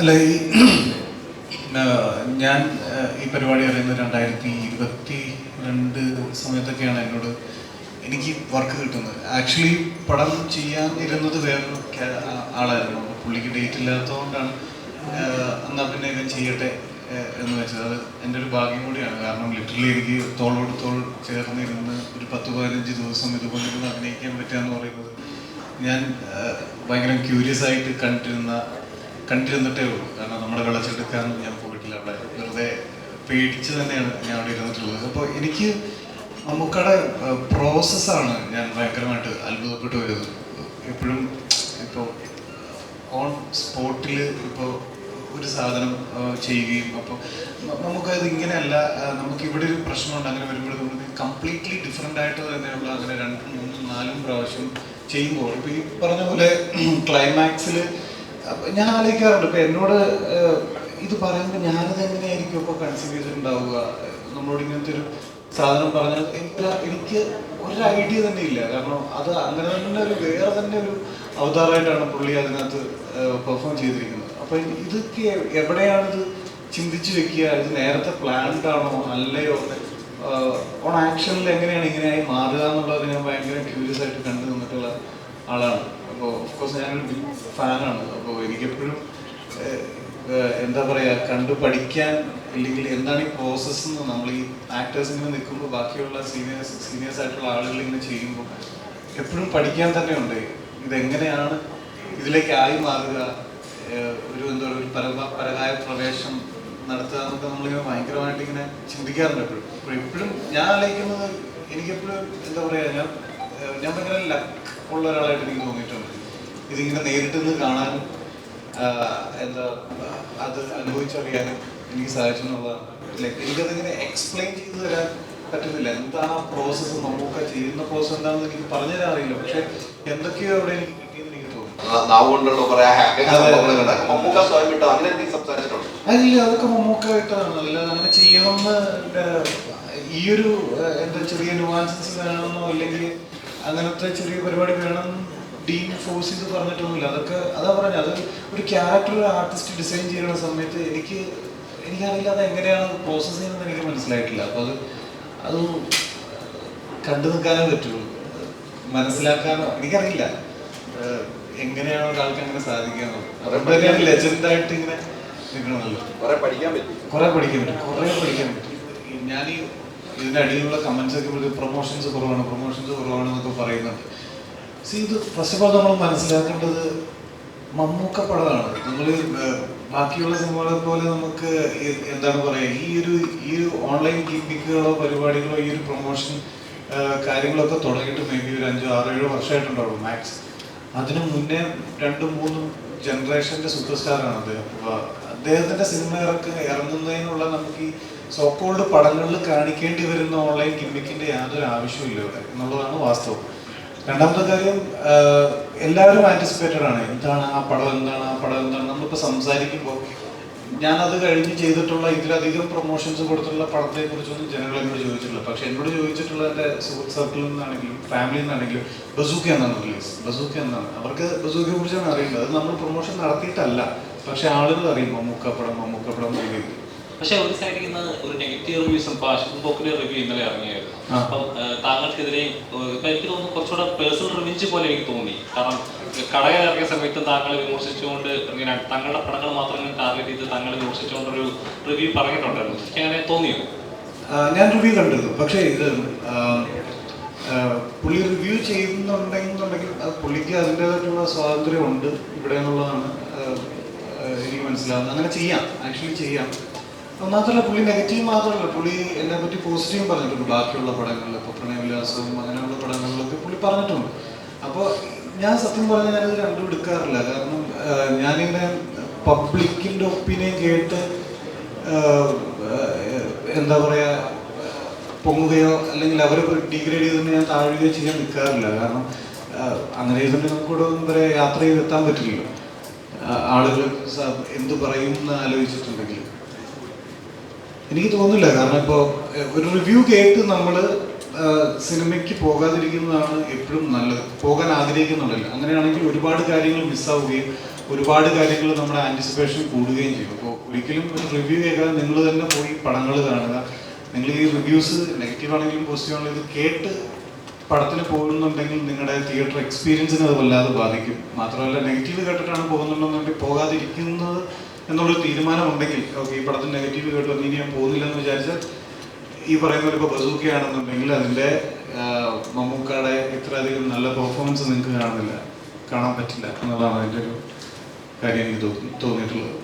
അല്ല ഈ ഞാൻ ഈ പരിപാടി അറിയുന്നത് രണ്ടായിരത്തി ഇരുപത്തി രണ്ട് സമയത്തൊക്കെയാണ് എന്നോട് എനിക്ക് വർക്ക് കിട്ടുന്നത്. ആക്ച്വലി പടം ചെയ്യാൻ ഇരുന്നത് വേറൊരു ആളായിരുന്നു. പുള്ളിക്ക് ഡേറ്റ് ഇല്ലാത്തതുകൊണ്ടാണ് എന്നാൽ എന്നാ പിന്നെ ഇത് ചെയ്യട്ടെ എന്ന് വെച്ചത്. അത് എന്റെ ഒരു ഭാഗ്യം കൂടിയാണ്. കാരണം ലിറ്ററലി എനിക്ക് തോളോട് തോൾ ചേർന്നിരുന്ന് ഒരു പത്ത് പതിനഞ്ച് ദിവസം ഇതുപോലെ ഇരുന്ന് അഭിനയിക്കാൻ പറ്റുക എന്ന് പറയുന്നത് ഞാൻ ഭയങ്കര ക്യൂരിയസ് ആയിട്ട് കണ്ടിരുന്ന കണ്ടിരുന്നിട്ടേ ഉള്ളൂ. കാരണം നമ്മുടെ വിളച്ചെടുക്കാൻ ഞാൻ പോയിട്ടില്ല. അവിടെ വെറുതെ പേടിച്ച് തന്നെയാണ് ഞാൻ അവിടെ ഇരുന്നിട്ടുള്ളത്. അപ്പോൾ എനിക്ക് നമുക്കവിടെ പ്രോസസ്സാണ് ഞാൻ ഭയങ്കരമായിട്ട് അത്ഭുതപ്പെട്ടു വരുന്നത് എപ്പോഴും ഇപ്പോൾ ഓൺ സ്പോട്ടിൽ ഇപ്പോൾ ഒരു സാധനം ചെയ്യുകയും അപ്പോൾ നമുക്കത് ഇങ്ങനെയല്ല നമുക്ക് ഇവിടെ ഒരു പ്രശ്നമുണ്ട്. അങ്ങനെ വരുമ്പോൾ നമുക്ക് കംപ്ലീറ്റ്ലി ഡിഫറെന്റ് ആയിട്ട് തന്നെയുള്ള അങ്ങനെ രണ്ടും മൂന്നും നാലും പ്രാവശ്യം ചെയ്യുമ്പോൾ ഇപ്പോൾ ഈ പറഞ്ഞ പോലെ ക്ലൈമാക്സിൽ ഞാൻ ആലോചിക്കാറുണ്ട്. ഇപ്പൊ എന്നോട് ഇത് പറയുമ്പോൾ ഞാനത് എങ്ങനെയായിരിക്കും ഇപ്പൊ കൺസീവ് ചെയ്തിട്ടുണ്ടാവുക? നമ്മളോട് ഇങ്ങനത്തെ ഒരു സാധനം പറഞ്ഞാൽ എനിക്ക് ഒരു ഐഡിയ തന്നെ ഇല്ല. കാരണം അത് അങ്ങനെ തന്നെ ഒരു വേറെ തന്നെ ഒരു അവതാറായിട്ടാണ് പുള്ളി അതിനകത്ത് പെർഫോം ചെയ്തിരിക്കുന്നത്. അപ്പൊ ഇതൊക്കെ എവിടെയാണിത് ചിന്തിച്ചു വെക്കുക? ഇത് നേരത്തെ പ്ലാൻഡ് ആണോ? അല്ലയോ? ഓൺ ആക്ഷനിൽ എങ്ങനെയാണ് ഇങ്ങനെയായി മാറുക എന്നുള്ളത് ഞാൻ ഭയങ്കര ക്യൂരിയസ് ആയിട്ട് കണ്ടു നിന്നിട്ടുള്ള ആളാണ്. അപ്പോൾ ഓഫ്കോഴ്സ് ഞാനൊരു ഫാനാണ് അപ്പോൾ എനിക്കെപ്പോഴും എന്താ പറയുക കണ്ടു പഠിക്കാൻ അല്ലെങ്കിൽ എന്താണ് ഈ പ്രോസസ്സ് എന്ന് നമ്മൾ ഈ ആക്ടേഴ്സ് ഇങ്ങനെ നിൽക്കുമ്പോൾ ബാക്കിയുള്ള സീനിയേഴ്സ് സീനിയേഴ്സ് ആയിട്ടുള്ള ആളുകൾ ഇങ്ങനെ ചെയ്യുമ്പോൾ എപ്പോഴും പഠിക്കാൻ തന്നെ ഉണ്ട്. ഇതെങ്ങനെയാണ് ഇതിലേക്ക് ആയി മാറുക? ഒരു എന്താ പറയുക ഒരു പരമ പരകായ പ്രവേശം നടത്തുക എന്നൊക്കെ നമ്മളിങ്ങനെ ഭയങ്കരമായിട്ട് ഇങ്ങനെ ചിന്തിക്കാറുണ്ട് എപ്പോഴും. അപ്പോൾ എപ്പോഴും ഞാൻ ആലോചിക്കുന്നത് എനിക്കെപ്പോഴും എന്താ പറയുക ഞാൻ ഞാൻ ഭയങ്കര ഉള്ള ഒരാളായിട്ട് എനിക്ക് തോന്നിയിട്ടുണ്ട്. ഇതിങ്ങനെ നേരിട്ട് നിന്ന് കാണാൻ എന്താ അത് അനുഭവിച്ചറിയാനും എനിക്ക് സാധിച്ചു എന്നുള്ളതാണ് ലൈക്ക് എനിക്കതിങ്ങനെ എക്സ്പ്ലെയിൻ ചെയ്തു തരാൻ പറ്റുന്നില്ല. എന്താ ആ പ്രോസസ്സ് നമുക്ക് ചെയ്യുന്ന പ്രോസസ്സ് എന്താണെന്ന് എനിക്ക് പറഞ്ഞു തരാൻ അറിയില്ല. പക്ഷെ എന്തൊക്കെയോ അവിടെ എനിക്ക് കിട്ടിയെന്ന് എനിക്ക് തോന്നുന്നു. ആ നാവ് കൊണ്ടുള്ള കുറെ ഹാക്കിംഗ് അതെ, അതെ. സംഭവങ്ങൾ കണ്ടാക്കും മമ്മൂക്ക സ്വയം വിട്ടോ അങ്ങനെ എന്തെങ്കിലും സംസാരിച്ചിട്ടുണ്ടോ? അതില്ല അതൊക്കെ മമ്മൂക്കായിട്ടാണ് അല്ലാതെ അങ്ങനെ ചെയ്യണമെന്ന് ഈ ഒരു എന്താ ചെറിയ നുവാൻസസ് വേണമെന്നോ അല്ലെങ്കിൽ അങ്ങനത്തെ ചെറിയ പരിപാടി വേണം ഡീ ഫോഴ്സ് ചെയ്ത് പറഞ്ഞിട്ടൊന്നുമില്ല. അതൊക്കെ അതാ പറഞ്ഞത് അത് ഒരു ക്യാരക്ടർ ഒരു ആർട്ടിസ്റ്റ് ഡിസൈൻ ചെയ്യുന്ന സമയത്ത് എനിക്ക് എനിക്കറിയില്ല അത് എങ്ങനെയാണ് പ്രോസസ്സ് ചെയ്യുന്നത് എനിക്ക് മനസ്സിലായിട്ടില്ല. അപ്പോൾ അത് അത് കണ്ടു നിൽക്കാനേ പറ്റുള്ളൂ. മനസ്സിലാക്കാനോ എനിക്കറിയില്ല. എങ്ങനെയാണ് ഒരാൾക്ക് അങ്ങനെ സാധിക്കാനോ ലെജൻഡായിട്ട് ഇങ്ങനെ നിൽക്കണമല്ലോ. കുറെ പഠിക്കാൻ പറ്റും. കുറെ പഠിക്കാൻ പറ്റും. കുറെ പഠിക്കാൻ പറ്റും. ഞാൻ ഈ ഇതിന്റെ അടിയിലുള്ള കമന്റ്സ് ഒക്കെ പ്രൊമോഷൻസ് കുറവാണ് പ്രൊമോഷൻസ് കുറവാണ് എന്നൊക്കെ പറയുന്നുണ്ട്. സി ഇത് ഫസ്റ്റ് ഓഫ് ഓൾ നമ്മൾ മനസ്സിലാക്കേണ്ടത് മമ്മൂക്ക പടമാണ്. നമ്മൾ ബാക്കിയുള്ള സിനിമകളെ പോലെ നമുക്ക് എന്താണ് പറയുക ഈ ഒരു ഈ ഒരു ഓൺലൈൻ ഗിമ്മിക്കുകളോ പരിപാടികളോ ഈ ഒരു പ്രൊമോഷൻ കാര്യങ്ങളൊക്കെ തുടങ്ങിയിട്ട് മേ ബി ഒരു അഞ്ചോ ആറോ ഏഴോ വർഷമായിട്ടുണ്ടാവും മാക്സ് അതിനു മുന്നേ രണ്ടും മൂന്നും ജനറേഷന്റെ സൂപ്പർ സ്റ്റാറാണ് അദ്ദേഹം. അദ്ദേഹത്തിന്റെ സിനിമ ഇറക്ക് ഇറങ്ങുന്നതിനുള്ള നമുക്ക് ഈ സോക്കോൾഡ് പടങ്ങളിൽ കാണിക്കേണ്ടി വരുന്ന ഓൺലൈൻ ഗിമ്മിക്കിന്റെ യാതൊരു ആവശ്യമില്ല ഇവിടെ എന്നുള്ളതാണ് വാസ്തവം. രണ്ടാമത്തെ കാര്യം എല്ലാവരും ആന്റിസിപ്പേറ്റഡ് ആണ്. എന്താണ് ആ പടം എന്താണ് ആ പടം എന്താണ് നമ്മളിപ്പോൾ സംസാരിക്കുമ്പോൾ ഞാനത് കഴിഞ്ഞ് ചെയ്തിട്ടുള്ള ഇതിലധികം പ്രൊമോഷൻസ് കൊടുത്തിട്ടുള്ള പടത്തെ കുറിച്ചൊന്നും ജനങ്ങൾ എന്നോട് ചോദിച്ചിട്ടില്ല. പക്ഷെ എന്നോട് ചോദിച്ചിട്ടുള്ള എന്റെ സുഹൃത്ത് സർക്കിളിൽ നിന്നാണെങ്കിലും ഫാമിലിയിൽ നിന്നാണെങ്കിലും ബസൂക്ക എന്നാണ് റിലീസ്. ബസൂക്ക എന്നാണ്. അവർക്ക് ബസൂക്കയെ കുറിച്ചാണ് അറിയേണ്ടത് അത് നമ്മൾ പ്രൊമോഷൻ നടത്തിയിട്ടല്ല. പക്ഷെ ആളുകൾ അറിയും മമ്മൂക്കപ്പടം മമ്മൂക്കപ്പടം റിവ്യൂ പക്ഷെ ഒരു സൈഡിൽ നിന്ന് ഒരു നെഗറ്റീവ് റിവ്യൂസും പാഷൻ ബോക്കിന്റെ റിവ്യൂ ഇന്നലെ ഇറങ്ങിയായിരുന്നു. അപ്പം താങ്കൾക്കെതിരെ ഇപ്പൊ എനിക്ക് തോന്നുന്നു കുറച്ചുകൂടെ പേഴ്സണൽ റിവെഞ്ച് പോലെ എനിക്ക് തോന്നി. കാരണം കടയിൽ ഇറങ്ങിയ സമയത്ത് താങ്കളെ വിമർശിച്ചുകൊണ്ട് ഇങ്ങനെ തങ്ങളുടെ പടങ്ങൾ മാത്രം ടാർഗറ്റ് ചെയ്ത് താങ്കളെ വിമർശിച്ചുകൊണ്ടൊരു റിവ്യൂ പറഞ്ഞിട്ടുണ്ടായിരുന്നു. എനിക്ക് അങ്ങനെ തോന്നിയോ? ഞാൻ റിവ്യൂ കണ്ടിരുന്നു പക്ഷേ ഇത് പുള്ളി റിവ്യൂ ചെയ്യുന്നുണ്ടെങ്കിൽ അത് പുള്ളിക്ക് അതിന്റെതായിട്ടുള്ള സ്വാതന്ത്ര്യം ഉണ്ട് ഇവിടെ എന്നുള്ളതാണ്. മനസ്സിലാവുന്നത് അങ്ങനെ ചെയ്യാം. ആക്ച്വലി ചെയ്യാം. മാത്രമല്ല പുള്ളി നെഗറ്റീവ് മാത്രമല്ല. പുള്ളി എന്നെ പറ്റി പോസിറ്റീവ് പറഞ്ഞിട്ടുണ്ട്. ബാക്കിയുള്ള പടങ്ങളിൽ ഇപ്പോൾ പ്രണയവിലാസവും അങ്ങനെയുള്ള പടങ്ങളിലൊക്കെ പുള്ളി പറഞ്ഞിട്ടുണ്ട്. അപ്പോൾ ഞാൻ സത്യം പറഞ്ഞാൽ ഞാനത് രണ്ടും എടുക്കാറില്ല. കാരണം ഞാനിങ്ങനെ പബ്ലിക്കിന്റെ ഒപ്പീനിയൻ കേട്ട് എന്താ പറയുക പൊങ്ങുകയോ അല്ലെങ്കിൽ അവരെ ഡിഗ്രേഡ് ചെയ്തിട്ട് ഞാൻ താഴുകയോ ചെയ്യാൻ നിൽക്കാറില്ല കാരണം അങ്ങനെ ചെയ്തിട്ടുണ്ടെങ്കിൽ നമുക്ക് ഒന്നും വരെ യാത്ര ചെയ്തെത്താൻ പറ്റില്ലല്ലോ. ആളുകൾ എന്തു പറയും എന്ന് ആലോചിച്ചിട്ടുണ്ടെങ്കിൽ. എനിക്ക് തോന്നുന്നില്ല. കാരണം ഇപ്പോൾ ഒരു റിവ്യൂ കേട്ട് നമ്മൾ സിനിമയ്ക്ക് പോകാതിരിക്കുന്നതാണ് എപ്പോഴും നല്ലത്. പോകാൻ ആഗ്രഹിക്കുന്നുണ്ടല്ലോ. അങ്ങനെയാണെങ്കിൽ ഒരുപാട് കാര്യങ്ങൾ മിസ്സാവുകയും ഒരുപാട് കാര്യങ്ങൾ നമ്മുടെ ആന്റിസിപ്പേഷൻ കൂടുകയും ചെയ്യും. അപ്പോൾ ഒരിക്കലും ഒരു റിവ്യൂ കേൾക്കാതെ നിങ്ങൾ തന്നെ പോയി പടങ്ങൾ കാണുക. നിങ്ങൾ ഈ റിവ്യൂസ് നെഗറ്റീവ് ആണെങ്കിലും പോസിറ്റീവ് ആണെങ്കിലും ഇത് കേട്ട് പടത്തിന് പോകുന്നുണ്ടെങ്കിൽ നിങ്ങളുടെ തിയേറ്റർ എക്സ്പീരിയൻസിനെ അത് വല്ലാതെ ബാധിക്കും. മാത്രമല്ല നെഗറ്റീവ് കേട്ടിട്ടാണ് പോകുന്നുണ്ടെന്നുണ്ടെങ്കിൽ പോകാതിരിക്കുന്നത് എന്നുള്ളൊരു തീരുമാനമുണ്ടെങ്കിൽ ഓക്കെ ഈ പടത്തിന് നെഗറ്റീവ് കേട്ടു ഇനി ഞാൻ പോകുന്നില്ലെന്ന് വിചാരിച്ചാൽ ഈ പറയുന്ന ഒരു ബസൂക്കയാണെന്നുണ്ടെങ്കിൽ അതിന്റെ മമ്മൂക്കാടെ ഇത്രയധികം നല്ല പെർഫോമൻസ് നിങ്ങൾക്ക് കാണുന്നില്ല കാണാൻ പറ്റില്ല എന്നുള്ളതാണ് അതിന്റെ ഒരു കാര്യം എനിക്ക് തോന്നി തോന്നിയിട്ടുള്ളത്.